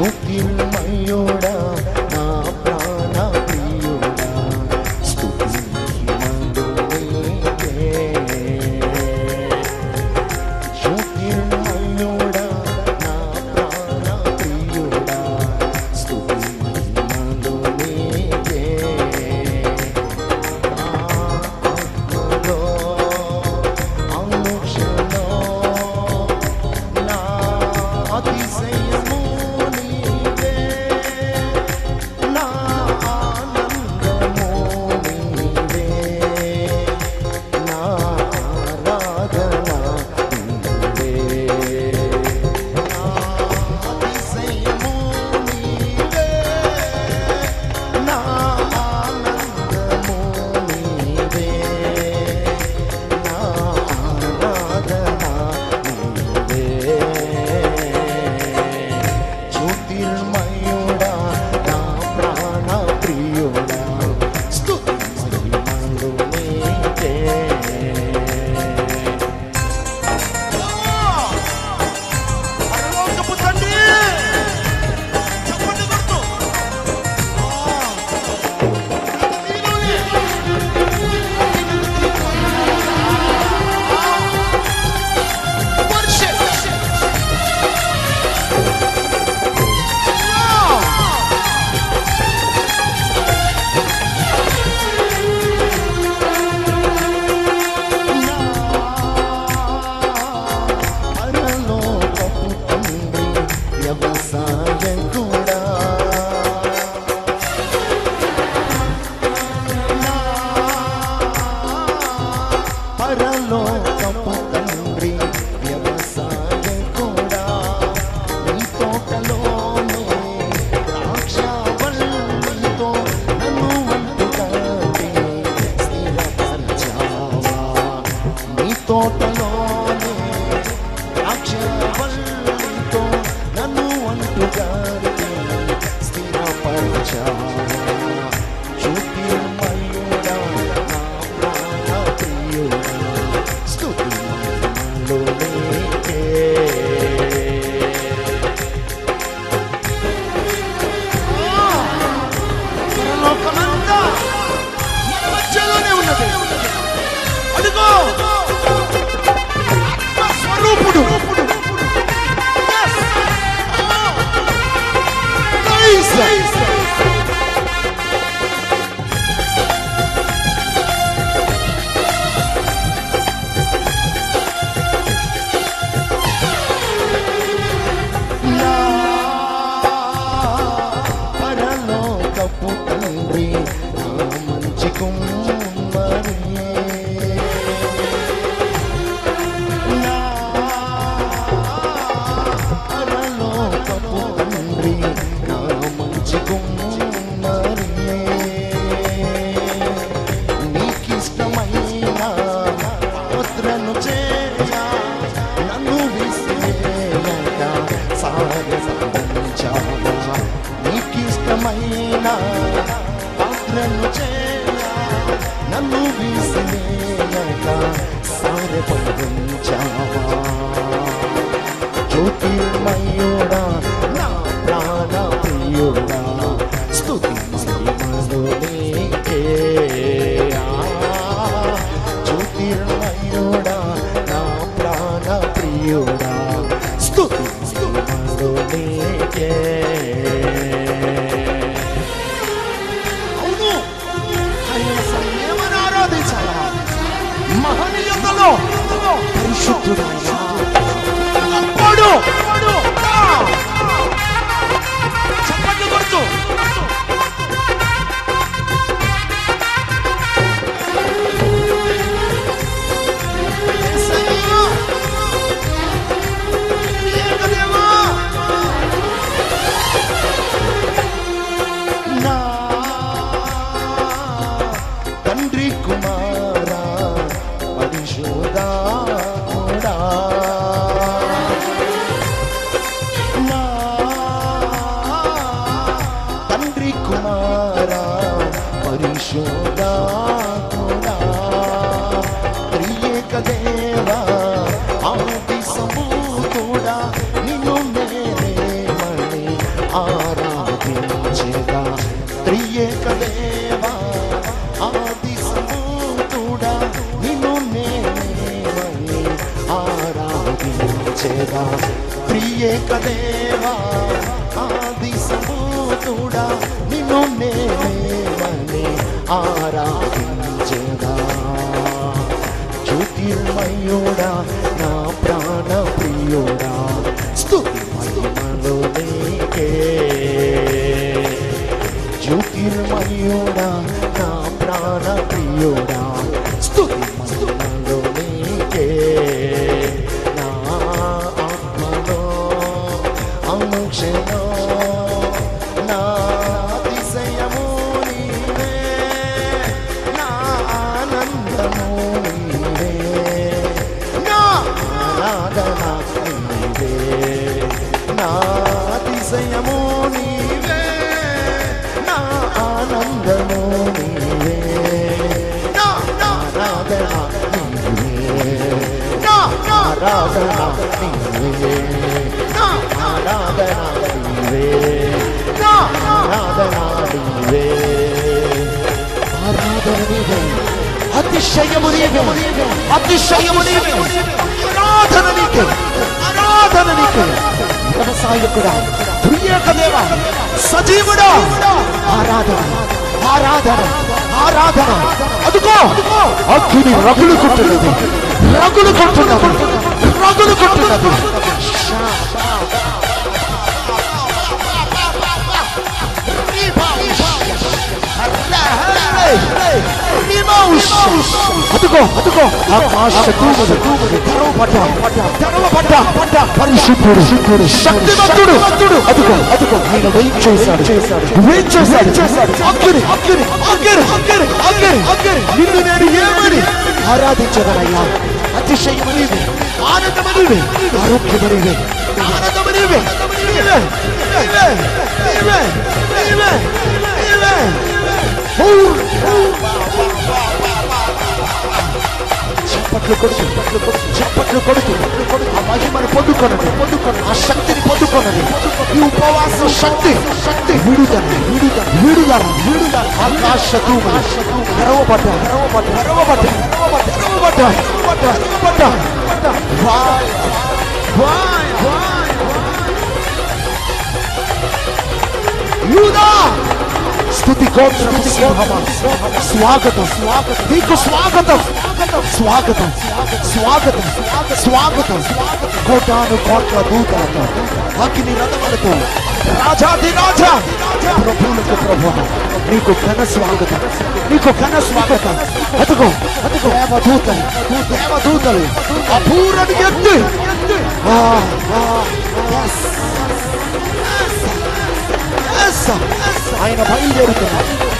மூக்கில் மையோடு તો તલો పంపించావా జ్యోతిర్మయుడా నా ప్రాణ ప్రియుడా స్థుతి జ్యోతిర్మయుడా నా ప్రాణ ప్రియుడా స్థుతి నీకే తండ్రి కుమారా పరిశోధాత్ముడా నా తండ్రి కుమారా పరిశోధాత్ముడా త్రియేక దేవా దేవా ప్రియేక దేవా ఆది సమూతుడా నిన్ను నేనేమని ఆరాధించదా జ్యోతిర్మయుడా నా ప్రాణ ప్రియుడా స్తుతి మహిమలో నీకే. జ్యోతిర్మయుడా నా ప్రాణ ప్రియుడా ఆరాధన నీవే ఆరాధన నీవే ఆరాధన. నీవే ఆరాధన నీవే అతిశయము నీవే అతిశయము నీవే ఆరాధన నీకే ఆరాధన నీకే వ్యవసాయకుడా ప్రియక సజీవుడా ఆరాధన ఆరాధన ఆరాధన అదుకో! అగ్ని రగులు కొట్టున్నది రగులు కొట్టున్నది రగులు కొట్టున్నది అదుకో అదుకో పరిశుద్ధుడు శుద్ధుడు శక్తివంతుడు. అదుకో అదుకో ఆయన వెయిట్ చేశాడు. వెయిట్ చేశాడు. చేశాడు అగ్గిరి అగ్గిరి అగ్గిరి అగ్గిరి అగ్గిరి నిన్ను నేను ఏమని? ఆరాధించగలయ్యా అతిశయమనివే ఆనందమనివే ఆరోగ్యమనివే ఆనందమనివే నీవే నీవే నీవే నీవే నీవే ఓ చప్పట్లు కొడుతు చప్పట్లు కొడుతు ఆ మహిమను పొందుకొనది పొందుకొనది ఆ శక్తిని పొందుకొనది. ఈ ఉపవాస శక్తి శక్తి విడుదల విడుదల విడుదల విడుదల. ఆకాశ తూము తెరవబడ్డ తెరవబడ్డ తెరవబడ్డ తెరవబడ్డ తెరవబడ్డ తెరవబడ్డ వాయ్ వాయ్ వాయ్ యూదా! స్థుతి గోత్రం. స్వాగతం స్వాగతం. నీకు స్వాగతం. స్వాగతం స్వాగతం స్వాగతం కోటాను కోట్ల దూతలతో అగ్ని రథములతో రాజాది రాజా ప్రభువులకు ప్రభు నీకు ఘన స్వాగతం నీకు ఘన స్వాగతం. అతగో అతగో దేవదూతలు దేవదూతలు అపూరని ఎత్తి. ఆ, ఆ, ఆయన బయలుదేరుతున్నారు.